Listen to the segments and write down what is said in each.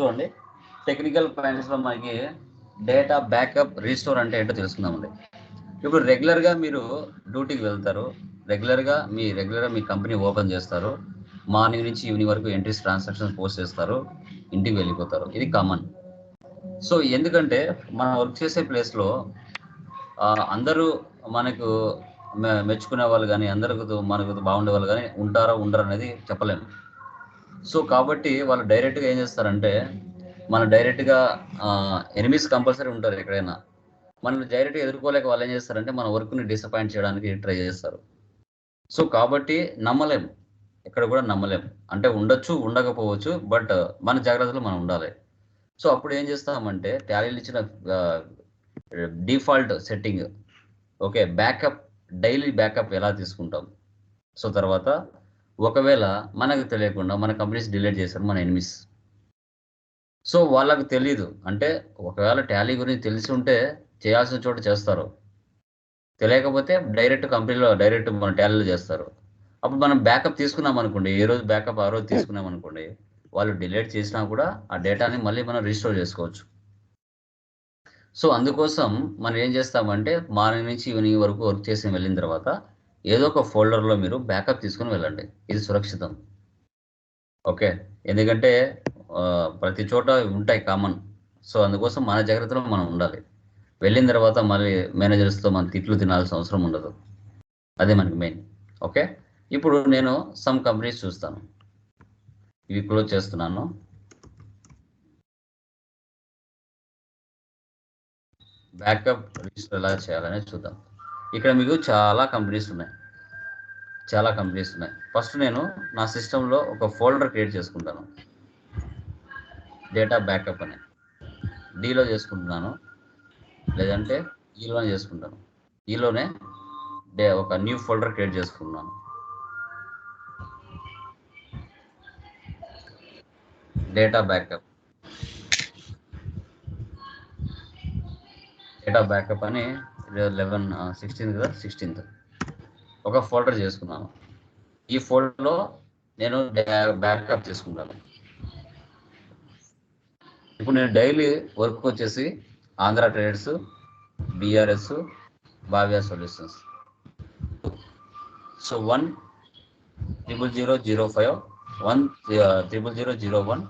చూడండి. టెక్నికల్ పాయింట్స్లో మనకి data backup restore అంటే ఏంటో తెలుసుకుందామండి. ఇప్పుడు రెగ్యులర్గా మీరు డ్యూటీకి వెళ్తారు. రెగ్యులర్గా మీ రెగ్యులర్గా మీ కంపెనీ ఓపెన్ చేస్తారు. మార్నింగ్ నుంచి ఈవినింగ్ వరకు ఎంట్రీస్ ట్రాన్సాక్షన్స్ పోస్ట్ చేస్తారు. ఇంటికి వెళ్ళిపోతారు. ఇది కామన్ సో ఎందుకంటే మనం వర్క్ చేసే ప్లేస్లో అందరూ మనకు మె- మెచ్చుకునే వాళ్ళు కానీ అందరికీ మనకు బాగుండే వాళ్ళు కానీ ఉంటారా ఉండరు అనేది చెప్పలేము. సో కాబట్టి వాళ్ళు డైరెక్ట్గా ఏం చేస్తారంటే మన డైరెక్ట్గా ఎనిమిస్ కంపల్సరీ ఉంటారు ఎక్కడైనా. మనం డైరెక్ట్గా ఎదుర్కోలేక వాళ్ళు ఏం చేస్తారంటే మన వర్క్ని డిసప్పాయింట్ చేయడానికి ట్రై చేస్తారు. సో కాబట్టి నమ్మలేం ఎక్కడ కూడా నమ్మలేం అంటే ఉండొచ్చు ఉండకపోవచ్చు బట్ మన జాగ్రత్తలు మనం ఉండాలి. సో అప్పుడు ఏం చేస్తామంటే ట్యాలీలు ఇచ్చిన default setting okay backup daily backup ఎలా తీసుకుంటాం? సో తర్వాత ఒకవేళ మనకు తెలియకుండా మన కంపెనీస్ డిలీట్ చేశారు మన ఎనిమిస్ సో వాళ్ళకు తెలియదు అంటే ఒకవేళ టాలీ గురించి తెలిసి ఉంటే చేయాల్సిన చోట చేస్తారు. తెలియకపోతే డైరెక్ట్ కంపెనీలో డైరెక్ట్ మన టాలీలో చేస్తారు. అప్పుడు మనం బ్యాకప్ తీసుకున్నాం అనుకోండి ఏ రోజు బ్యాకప్ ఆ రోజు తీసుకున్నాం అనుకోండి వాళ్ళు డిలీట్ చేసినా కూడా ఆ డేటాని మళ్ళీ మనం రీస్టోర్ చేసుకోవచ్చు. సో అందుకోసం మనం ఏం చేస్తామంటే మార్నింగ్ నుంచి ఈవినింగ్ వరకు వర్క్ చేసి వెళ్ళిన తర్వాత ఏదో ఒక ఫోల్డర్లో మీరు బ్యాకప్ తీసుకుని వెళ్ళండి. ఇది సురక్షితం. ఓకే? ఎందుకంటే ప్రతి చోట ఉంటాయి కామన్. సో అందుకోసం మన జాగ్రత్తలో మనం ఉండాలి. వెళ్ళిన తర్వాత మళ్ళీ మేనేజర్స్తో మనం తిట్లు తినాల్సిన అవసరం ఉండదు. అదే మనకి మెయిన్. ఓకే? ఇప్పుడు నేను సమ్ కంపెనీస్ చూస్తాను. ఇవి క్లోజ్ చేస్తున్నాను. బ్యాకప్ రిజిస్టర్ ఎలా చేయాలనేది చూద్దాం. ఇక్కడ మీకు చాలా కంపెనీస్ ఉన్నాయి. చాలా కంపెనీస్ ఉన్నాయి. ఫస్ట్ నేను నా సిస్టంలో ఒక ఫోల్డర్ క్రియేట్ చేసుకుంటాను. డేటా బ్యాకప్ అని. డీలో చేసుకుంటున్నాను. లేదంటే e ఈలోనే చేసుకుంటాను. E ఈలోనే డే ఒక న్యూ ఫోల్డర్ క్రియేట్ చేసుకున్నాను డేటా బ్యాకప్ డేటా బ్యాకప్ అని లెవెన్ సిక్స్టీన్త్ కదా? సిక్స్టీన్త్ ఒక ఫోల్డర్ చేసుకున్నాను. ఈ ఫోల్డర్లో నేను బ్యాకప్ చేసుకుంటాను. ఇప్పుడు నేను డైలీ వర్క్ వచ్చేసి Andhra traders BRS Bhavya solutions so one triple zero zero five one triple zero zero one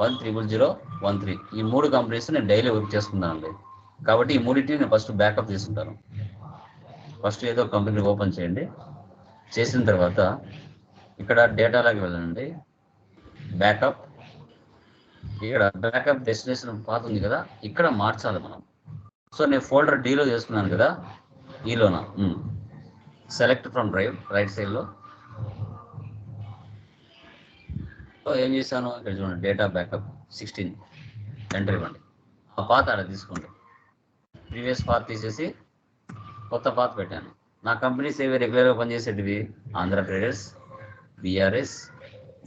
one triple zero one three ఈ మూడు కంపెనీస్ నేను డైలీ వర్క్ చేసుకుంటానండి. కాబట్టి ఈ మూడింటిని నేను ఫస్ట్ బ్యాకప్ తీసుకుంటాను. ఫస్ట్ ఏదో కంపెనీ ఓపెన్ చేయండి. చేసిన తర్వాత ఇక్కడ డేటాలోకి వెళ్ళండి. బ్యాకప్ ఇక్కడ బ్యాకప్ డెస్టినేషన్ పాత ఉంది కదా ఇక్కడ మార్చాలి మనం. సో నేను ఫోల్డర్ డీలో చేసుకున్నాను కదా ఈలోన సెలెక్ట్ ఫ్రమ్ డ్రైవ్ రైట్ సైడ్లో సో ఏం చేశాను? ఇక్కడ చూడండి డేటా బ్యాకప్ సిక్స్టీన్ ఎంటర్ ఇవ్వండి. ఆ పాత అలా తీసుకోండి. ప్రీవియస్ పార్ట్ తీసేసి కొత్త పాత పెట్టాను. నా కంపెనీస్ ఏవి రెగ్యులర్గా పనిచేసేటివి ఆంధ్రప్రదేశ్ బీఆర్ఎస్ బిఆర్ఎస్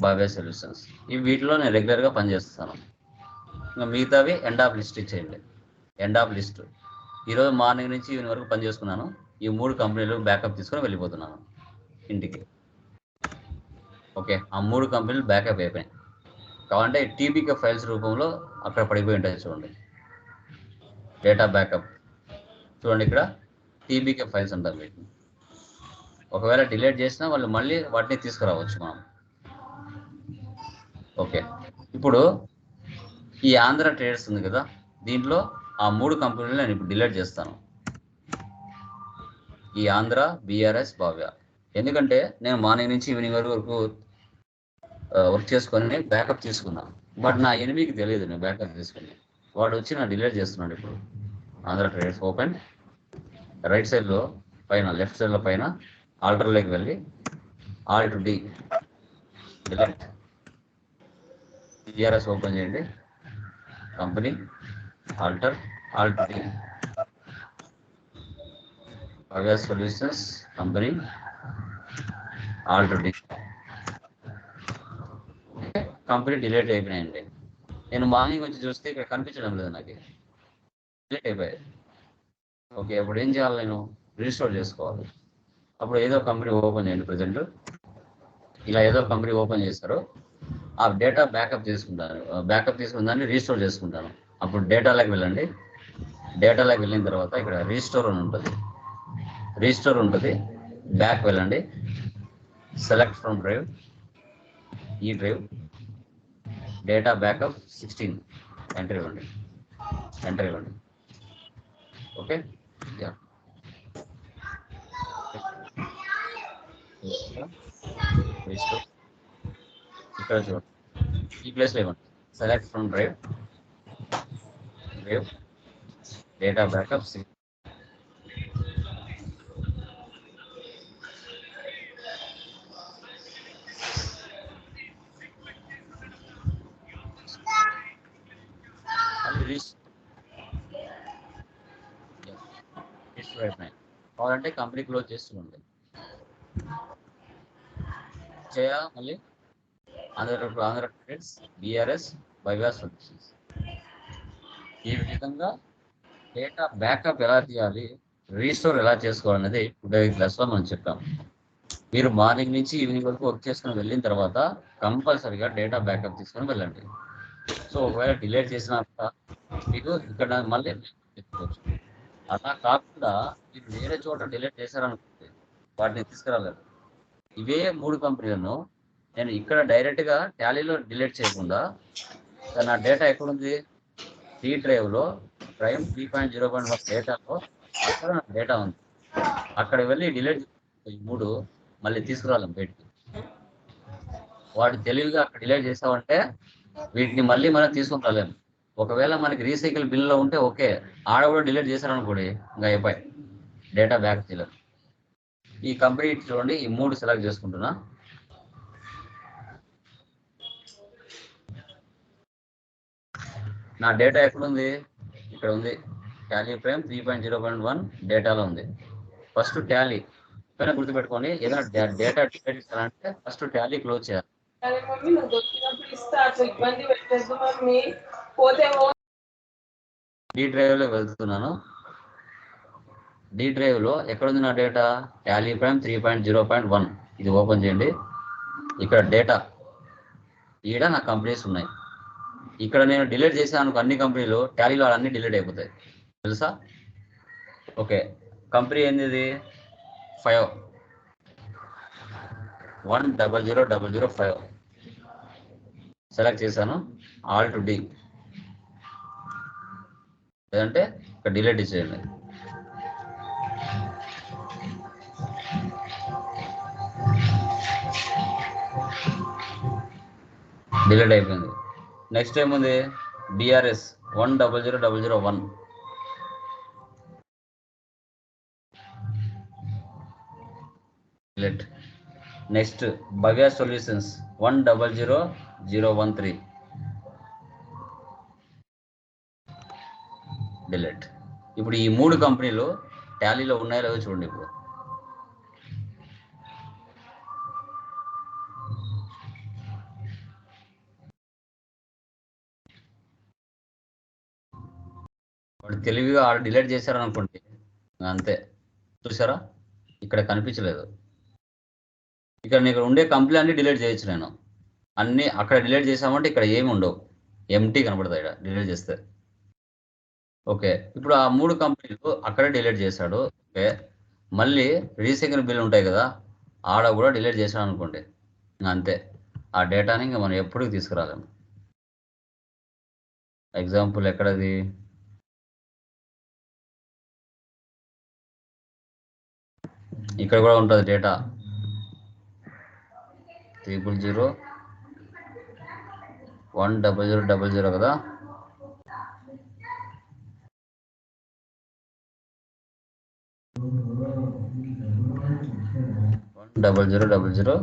బాబే సొల్యూషన్స్. ఇవి వీటిలో నేను రెగ్యులర్గా పనిచేస్తాను. ఇంకా మిగతావి ఎండ్ ఆఫ్ లిస్ట్ ఇచ్చేయండి. ఎండ్ ఆఫ్ లిస్ట్ ఈరోజు మార్నింగ్ నుంచి ఈవినింగ్ వరకు పని చేసుకున్నాను ఈ మూడు కంపెనీలు బ్యాకప్ తీసుకొని వెళ్ళిపోతున్నాను ఇంటికి. ఓకే ఆ మూడు కంపెనీలు బ్యాకప్ అయిపోయాయి కావాలంటే టీబీకే ఫైల్స్ రూపంలో అక్కడ పడిపోయి ఉంటాయి చూడండి. డేటా బ్యాకప్ చూడండి ఇక్కడ. టీబీకే ఫైల్స్ అంటారు వీటిని. ఒకవేళ డిలీట్ చేసినా వాళ్ళు మళ్ళీ వాటిని తీసుకురావచ్చు మనం. ఓకే ఇప్పుడు ఈ ఆంధ్ర ట్రేడర్స్ ఉంది కదా దీంట్లో ఆ మూడు కంపెనీలు నేను ఇప్పుడు డిలీట్ చేస్తాను. ఈ ఆంధ్ర బీఆర్ఎస్ భావ్య ఎందుకంటే నేను మార్నింగ్ నుంచి ఈవినింగ్ వరకు వరకు వర్క్ చేసుకొని బ్యాకప్ తీసుకున్నాను బట్ నా ఎనిమికి తెలియదు నేను బ్యాకప్ తీసుకుని. వాడు వచ్చి నా డిలీట్ చేస్తున్నాడు ఇప్పుడు. ఆంధ్ర ట్రేడర్స్ ఓపెన్ రైట్ సైడ్లో పైన లెఫ్ట్ సైడ్లో పైన ఆల్టర్లోకి వెళ్ళి alt D delete TRS open చేయండి. Company alter alt D. Agar solutions company alter D. Company delete అయిపోయినాయండి. నేను మార్నింగ్ వచ్చి చూస్తే ఇక్కడ కనిపించడం లేదు నాకు. డిలేట్ అయిపోయాయి. ఓకే ఇప్పుడు ఏం చేయాలి నేను? రిజిస్టర్ చేసుకోవాలి. అప్పుడు ఏదో కంపెనీ ఓపెన్ చేయండి ప్రజెంట్. ఇలా ఏదో కంపెనీ ఓపెన్ చేస్తారు ఆ డేటా బ్యాకప్ తీసుకుంటాను బ్యాకప్ తీసుకున్న దాన్ని రీస్టోర్ చేసుకుంటాను అప్పుడు డేటాలోకి వెళ్ళండి. డేటాలోకి వెళ్ళిన తర్వాత ఇక్కడ రీస్టోర్ అని ఉంటుంది. రీస్టోర్ ఉంటుంది. బ్యాక్ వెళ్ళండి. సెలెక్ట్ ఫ్రమ్ డ్రైవ్ ఈ drive data backup sixteen enter ఇవ్వండి. ఎంటర్ ఇవ్వండి. ఓకే యా రీస్టోర్ ఇక్కడ చూడండి ఈ ప్లేస్లో ఇవ్వండి select from drive drive data backup కావాలంటే కంపెనీ క్లోజ్ చేస్తుండే జయ మళ్ళీ ఆంధ్ర ఆంధ్ర క్రెడిట్స్ బీఆర్ఎస్ బైవాస్ సొల్యూషన్స్ ఈ విధంగా డేటా బ్యాకప్ ఎలా తీయాలి రీస్టోర్ ఎలా చేసుకోవాలనేది టుడే క్లాస్లో మనం చెప్పాం. మీరు మార్నింగ్ నుంచి ఈవినింగ్ వరకు వర్క్ చేసుకుని వెళ్ళిన తర్వాత కంపల్సరీగా డేటా బ్యాకప్ తీసుకొని వెళ్ళండి. సో ఒకవేళ డిలేట్ చేసినాక మీకు ఇక్కడ మళ్ళీ చెప్పుకోవచ్చు అలా కాకుండా మీరు వేరే చోట డిలేట్ చేశారనుకుంటే వాటిని తీసుకురాలేదు ఇవే మూడు కంపెనీలను నేను ఇక్కడ డైరెక్ట్గా ట్యాలీలో డిలీట్ చేయకుండా నా డేటా ఎక్కడుంది? టీ డ్రైవ్లో prime three point zero point one డేటాలో అక్కడ నా డేటా ఉంది. అక్కడ వెళ్ళి డిలీట్ ఈ మూడు మళ్ళీ తీసుకురాలేం బయటికి. వాటి తెలివిగా అక్కడ డిలీట్ చేసామంటే వీటిని మళ్ళీ మనం తీసుకుని రాలేము ఒకవేళ మనకి రీసైకిల్ బిల్లో ఉంటే ఓకే. ఆడ కూడా డిలీట్ చేశారనుకోండి ఇంకా అయిపోయి. డేటా బ్యాక్ చేయలేదు ఈ కంపెనీ చూడండి ఈ మూడు సెలెక్ట్ చేసుకుంటున్నా. నా డేటా ఎక్కడుంది? ఇక్కడ ఉంది. Tally prime three point zero point one డేటాలో ఉంది. First tally. పైన గుర్తుపెట్టుకొని ఏదైనా డేటా డిలీట్ చేయాలంటే ఫస్ట్ టాలీ క్లోజ్ చేయాలి. పోతే డి డ్రైవ్లో వెళ్తున్నాను. డి డ్రైవ్లో ఎక్కడ ఉంది నా data tally prime three point zero point one ఇది ఓపెన్ చేయండి. ఇక్కడ డేటా ఈడ నా కంపెనీస్ ఉన్నాయి. ఇక్కడ నేను డిలీట్ చేశాను అన్ని కంపెనీలు టాలీలో అన్ని డిలీట్ అయిపోతాయి. తెలుసా? ఓకే కంపెనీ ఏంది ఇది? Five one double zero double zero five select చేశాను. ఆల్ టు డి లేదంటే ఇక్కడ డిలీట్ చేయండి డిలీట్ అయిపోయింది. నెక్స్ట్ ఏముంది? BRS one double zero double zero one next Bhavya solutions one double zero zero one three delete ఇప్పుడు ఈ మూడు కంపెనీలు టాలీలో ఉన్నాయో లేదో చూడండి ఇప్పుడు. వాడు తెలివిగా ఆడ డిలీట్ చేశారనుకోండి అంతే. చూసారా? ఇక్కడ కనిపించలేదు. ఇక్కడ నీకు ఉండే కంపెనీ అన్ని డిలీట్ చేయొచ్చు నేను. అన్ని అక్కడ డిలీట్ చేసామంటే ఇక్కడ ఏమి ఉండవు. ఎంటీ కనబడతాయి ఇక్కడ డిలీట్ చేస్తే. ఓకే. ఇప్పుడు ఆ మూడు కంపెనీలు అక్కడే డిలీట్ చేశాడు. ఓకే. మళ్ళీ రీసైకిల్ బిల్ ఉంటాయి కదా ఆడ కూడా డిలీట్ చేశాడు అనుకోండి. అంతే. ఆ డేటాని ఇంకా మనం ఎప్పటికి తీసుకురాలేము. ఎగ్జాంపుల్ ఎక్కడది? ఇక్కడ కూడా ఉంటుంది data. Triple zero one double zero double zero కదా one double zero double zero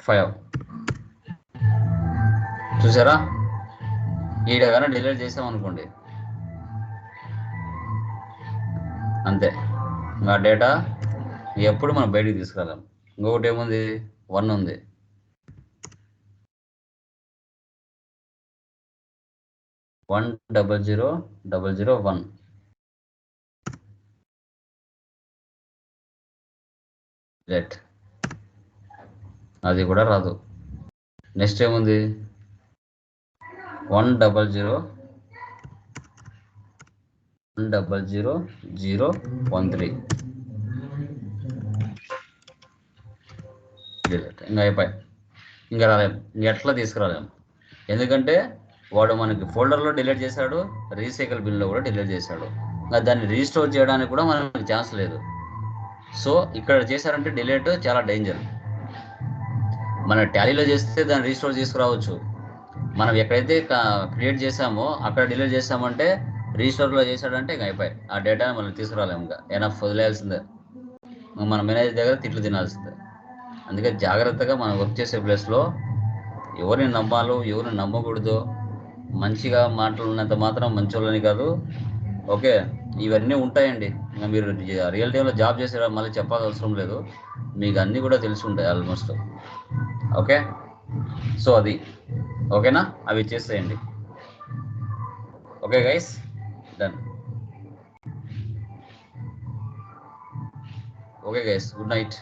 five చూసారా? ఈడగానే డెలివరీ డిలీట్ చేసాం అనుకోండి అంతే. ఆ డేటా ఎప్పుడు మనం బయటికి తీసుకురాలేం. ఇంకొకటి ఏముంది? వన్ ఉంది. One double zero double zero one let అది కూడా రాదు. నెక్స్ట్ ఏముంది? One double zero one double zero zero one three ఇంకా అయిపోయి ఇంకా రాలేం. ఇంక ఎట్లా తీసుకురాలేము ఎందుకంటే వాడు మనకి ఫోల్డర్లో డిలీట్ చేశాడు రీసైకిల్ బిన్లో కూడా డిలీట్ చేశాడు. ఇంకా దాన్ని రీస్టోర్ చేయడానికి కూడా మనకి ఛాన్స్ లేదు. సో ఇక్కడ చేశారంటే డిలేట్ చాలా డేంజర్. మన టాలీలో చేస్తే దాన్ని రీస్టోర్ తీసుకురావచ్చు మనం ఎక్కడైతే క్రియేట్ చేసామో అక్కడ డిలీట్ చేసామంటే రీస్టోర్లో చేశాడంటే ఇంకా అయిపోయి ఆ డేటాని మనం తీసుకురాలేము ఇంకా. ఎనఫ్ వదిలేయాల్సిందే. మన మేనేజర్ దగ్గర తిట్లు తినాల్సిందే. అందుకే జాగ్రత్తగా మనం వర్క్ చేసే ప్లేస్లో ఎవరిని నమ్మాలో ఎవరిని నమ్మకూడదు మంచిగా మాట్లాడినంత మాత్రం మంచి వాళ్ళని కాదు ఓకే ఇవన్నీ ఉంటాయండి. ఇంకా మీరు రియల్ టైంలో జాబ్ చేసే మళ్ళీ చెప్పాల్సిన అవసరం లేదు. మీకు అన్నీ కూడా తెలిసి ఉంటాయి ఆల్మోస్ట్. ఓకే? సో అది. ఓకేనా? అవి చేసేయండి. Okay guys? Done. Okay guys good night.